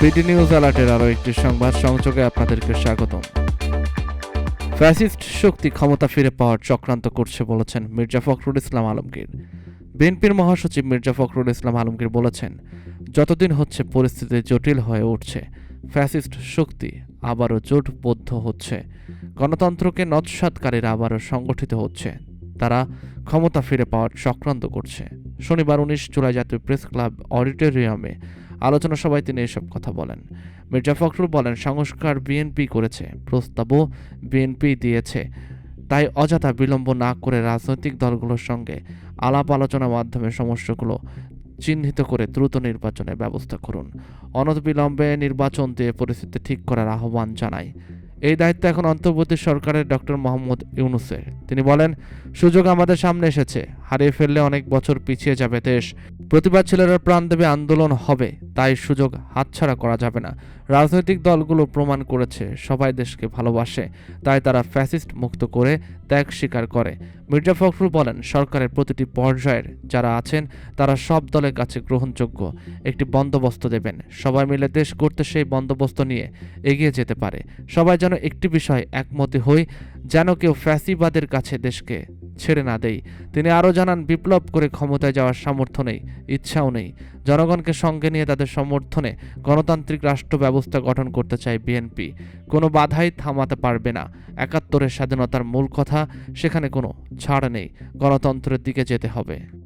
BD news অ্যালার্টের আরও একটি সংবাদ সংযোগে আপনাদেরকে স্বাগতম। ফ্যাসিস্ট শক্তি ক্ষমতা ফিরে পাওয়ার চক্রান্ত করছে বলেছেন মির্জা ফখরুল ইসলাম আলমগীর। বিএনপির মহাসচিব মির্জা ফখরুল ইসলাম আলমগীর বলেছেন, যতদিন হচ্ছে পরিস্থিতি জটিল হয়ে উঠছে, ফ্যাসিস্ট শক্তি আবারও জোটবদ্ধ হচ্ছে। গণতন্ত্রকে নৎসাতকারীরা আবারও সংগঠিত হচ্ছে। তারা ক্ষমতা ফিরে পাওয়ার চক্রান্ত করছে। শনিবার উনিশ জুলাই জাতীয় প্রেস ক্লাব অডিটোরিয়ামে আলোচনা সভায় তিনি এসব কথা বলেন। মির্জা ফখরুল বলেন, সংস্কার বিএনপি করেছে, প্রস্তাবও বিএনপি দিয়েছে। তাই অযথা বিলম্ব না করে রাজনৈতিক দলগুলোর সঙ্গে আলাপ আলোচনার মাধ্যমে সমস্যাগুলো চিহ্নিত করে দ্রুত নির্বাচনের ব্যবস্থা করুন। অনতবিলম্বে নির্বাচন দিয়ে পরিস্থিতি ঠিক করার আহ্বান জানাই এই দায়িত্ব এখন অন্তর্বর্তী সরকারের ডক্টর মোহাম্মদ ইউনুসের। তিনি বলেন, সুযোগ আমাদের সামনে এসেছে, হারিয়ে ফেললে অনেক বছর পিছিয়ে যাবে দেশ। প্রতিবাদ ছেলেরা প্রাণ দেবে, আন্দোলন হবে, তাই সুযোগ হাতছাড়া করা যাবে না। রাজনৈতিক দলগুলো প্রমাণ করেছে, সবাই দেশকে ভালোবাসে, তাই তারা ফ্যাসিস্ট মুক্ত করে ত্যাগ স্বীকার করে। মির্জা ফখরুল বলেন, সরকারের প্রতিটি পর্যায়ের যারা আছেন, তারা সব দলের কাছে গ্রহণযোগ্য। একটি বন্দোবস্ত দেবেন। সবাই মিলে দেশ করতে সেই বন্দোবস্ত নিয়ে এগিয়ে যেতে পারে। সবাই যেন একটি বিষয় একমতি হই, যেন কেউ ফ্যাসিবাদের কাছে দেশকে ছেড়ে না দেই। তিনি আরও জানান, বিপ্লব করে ক্ষমতায় যাওয়ার সামর্থ্য নেই, ইচ্ছাও নেই। জনগণকে সঙ্গে নিয়ে তাদের সমর্থনে গণতান্ত্রিক রাষ্ট্র ব্যবস্থা গঠন করতে চায় বিএনপি। কোনো বাধাই থামাতে পারবে না। একাত্তরের স্বাধীনতার মূল কথা, সেখানে কোনো ছাড় নেই। গণতন্ত্রের দিকে যেতে হবে।